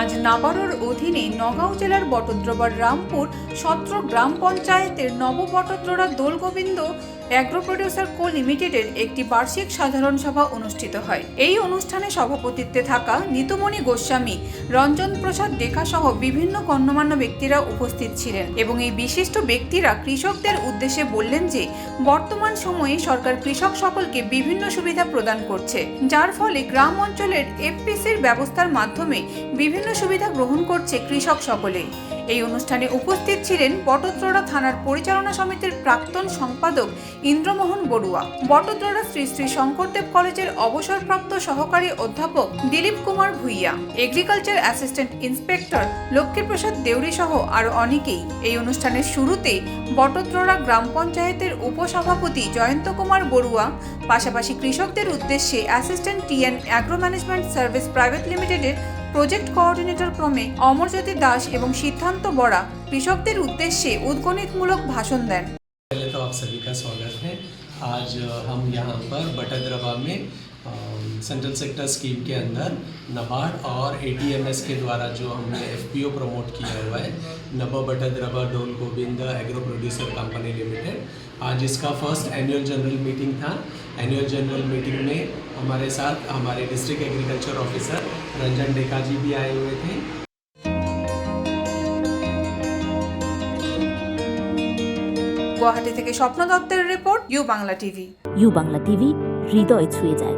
আজ নাবারোর অধীনে নগাঁও জেলার বটদ্রবার রামপুর সত্র গ্রাম পঞ্চায়েতের নববটদ্ররা দোলগোবিন্দ অ্যাগ্রো প্রডিউসার কো লিমিটেডের একটি বার্ষিক সাধারণ সভা অনুষ্ঠিত হয়। এই অনুষ্ঠানে সভাপতিত্বে থাকা নিতুমণি গোস্বামী, রঞ্জন প্রসাদ ডেকা সহ বিভিন্ন গণ্যমান্য ব্যক্তিরা উপস্থিত ছিলেন এবং এই বিশিষ্ট ব্যক্তিরা কৃষকদের উদ্দেশ্যে বললেন যে, বর্তমান সময়ে সরকার কৃষক সকলকে বিভিন্ন সুবিধা প্রদান করছে, যার ফলে গ্রাম অঞ্চলের এফপিসির ব্যবস্থার মাধ্যমে বিভিন্ন সুবিধা গ্রহণ করছে কৃষক সকলে। এই অনুষ্ঠানে উপস্থিত ছিলেন বটদ্ররা থানার পরিচালনা সমিতির প্রাক্তন সম্পাদক ইন্দ্রমোহন বড়ুয়া। বটদ্ররা শ্রী শ্রী শঙ্করদেব কলেজের অবসরপ্রাপ্ত সহকারী অধ্যাপক Dilip Kumar Bhuyan agriculture assistant inspector Lakshmiprasad Deori সহ আরও অনেকেই। এই অনুষ্ঠানের শুরুতে বটদ্ররা গ্রাম পঞ্চায়েতের উপসভাপতি জয়ন্ত কুমার বড়ুয়া, পাশাপাশি কৃষকদের উদ্দেশ্যে assistant TN agro management service private লিমিটেডের প্রজেক্ট কোঅর্ডিনেটর ক্রমে অমরজ্যোতি দাস এবং সিদ্ধান্ত বরা কৃষকদের উদ্দেশ্যে উদ্গণিতমূলক ভাষণ দেন पहले तो आप सभी का स्वागत है आज अ, हम यहाँ पर बटद्रवा में अ, सेंट्रल सेक्टर स्कीम के अंदर नबार्ड और एटीएमएस के द्वारा जो हमने एफपीओ प्रमोट किया हुआ है नबा Batadrava Dol Govind agro producer company limited आज इसका फर्स्ट एनुअल जनरल मीटिंग था एनुअल जनरल मीटिंग में हमारे साथ हमारे district agriculture officer Ranjan Deka ji भी आए हुए थे গুয়াহাটি থেকে স্বপ্ন দত্তের report U Bangla TV U Bangla TV হৃদয় ছুঁয়ে যায়